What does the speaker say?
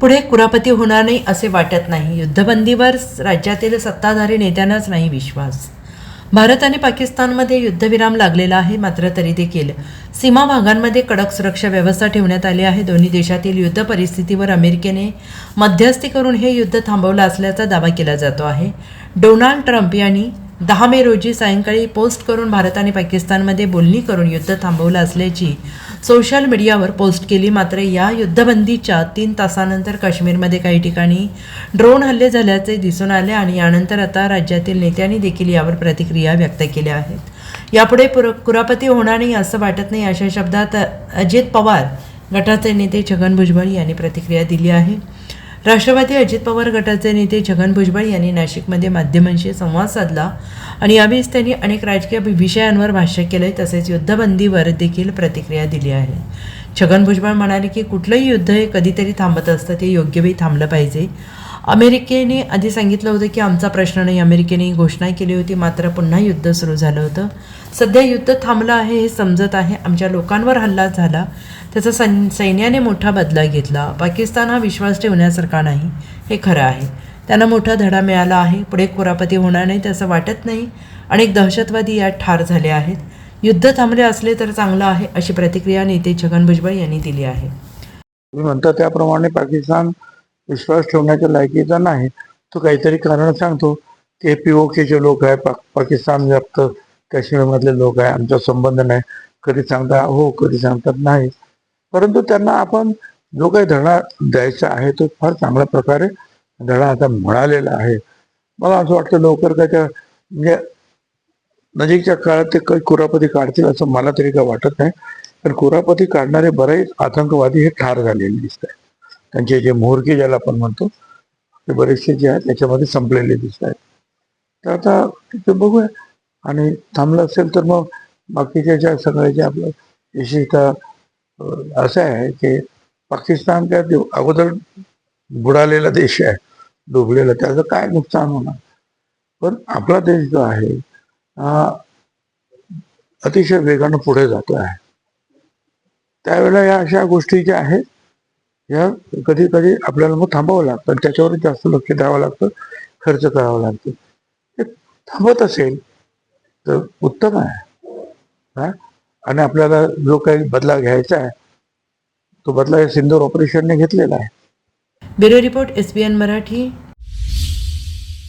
पुढे कुरापती होणार नाही असे वाटत नाही. युद्धबंदीवर राज्यातील सत्ताधारी नेत्यांनाच नाही विश्वास. भारत आणि पाकिस्तानमध्ये युद्धविराम लागलेला आहे मात्र तरी देखील सीमा भागांमध्ये कडक सुरक्षा व्यवस्था ठेवण्यात आली आहे. दोन्ही देशातील युद्ध परिस्थितीवर अमेरिकेने मध्यस्थी करून हे युद्ध थांबवलं असल्याचा दावा केला जातो आहे. डोनाल्ड ट्रम्प यांनी दहा मे रोजी सायंकाळी पोस्ट करून भारत आणि पाकिस्तानमध्ये बोलणी करून युद्ध थांबवलं असल्याची सोशल मीडियावर पोस्ट केली. मात्र या युद्धबंदीच्या तीन तासानंतर काश्मीरमध्ये काही ठिकाणी ड्रोन हल्ले झाल्याचे दिसून आले आणि यानंतर आता राज्यातील नेत्यांनी देखील यावर प्रतिक्रिया व्यक्त केल्या आहेत. यापुढे पुर कुरापती होणार नाही असं वाटत नाही अशा शब्दात अजित पवार गटाचे नेते छगन भुजबळ यांनी प्रतिक्रिया दिली आहे. राष्ट्रवादी अजित पवार गटाचे नेते छगन भुजबळ यांनी नाशिकमध्ये माध्यमांशी संवाद साधला आणि यावेळीच त्यांनी अनेक राजकीय विषयांवर भाष्य केले तसेच युद्धबंदीवर देखील प्रतिक्रिया दिली आहे. छगन भुजबळ म्हणाले की कुठलंही युद्ध हे कधीतरी थांबत असतं ते योग्य वेळी थांबलं पाहिजे. अमेरिकेने आधी सांगितलं होतं की आमचा प्रश्न नाही अमेरिकेने घोषणा केली होती मात्र पुन्हा युद्ध सुरू झालं होतं. सध्या युद्ध थांबलं आहे हे समजत आहे. आमच्या लोकांवर हल्ला झाला त्याचा सैन सैन्याने मोठा बदला घेतला. पाकिस्तान हा विश्वास ठेवण्यासारखा नाही हे खरं आहे. त्यांना मोठा धडा मिळाला आहे. पुढे कुरापती होणार नाही त्याचं वाटत नाही. अनेक दहशतवादी यात ठार झाले आहेत. युद्ध थांबले असले तर चांगलं आहे अशी प्रतिक्रिया नेते छगन भुजबळ यांनी दिली आहे. म्हणतात त्याप्रमाणे पाकिस्तान विश्वास ठेवण्याच्या लायकीचा नाही. तो काहीतरी कारण सांगतो. की केचे लोक आहे पा पाकिस्तान व्याप्त काश्मीरमधले लोक आहे आमचा संबंध नाही. कधी सांगता? हो कधी सांगतात? नाही. परंतु त्यांना आपण जो काही धडा द्यायचा आहे तो फार चांगल्या प्रकारे धडा आता मिळालेला आहे. मला असं वाटतं लवकर काय त्या म्हणजे नजीकच्या काळात ते काही कुरापती काढतील असं मला तरी काय वाटत नाही. पण कुरापती काढणारे बरेच आतंकवादी हे ठार झालेले दिसत आहेत. त्यांचे जे मोहरके ज्याला आपण म्हणतो ते बरेचसे जे आहेत त्याच्यामध्ये संपलेले दिसत आहेत. तर आता ते बघूया. आणि थांबलं असेल तर मग बाकीच्या ज्या सगळ्या ज्या आपलं विशेषतः असं आहे की पाकिस्तान त्या अगोदर बुडालेला देश आहे डुबलेला. त्याचं काय नुकसान होणार? पण आपला देश जो आहे हा अतिशय वेगानं पुढे जातो आहे त्यावेळेला या अशा गोष्टी ज्या आहेत या कधी कधी आपल्याला मग थांबावं लागतं. त्याच्यावर जास्त लक्ष द्यावं लागतं. खर्च करावा लागतो. ते थांबत असेल तर उत्तम आहे. हा? आणि आपल्याला जो काही बदला घ्यायचा आहे तो बदला सिंदूर ऑपरेशनने घेतलेला आहे. Bureau report S N Marathi.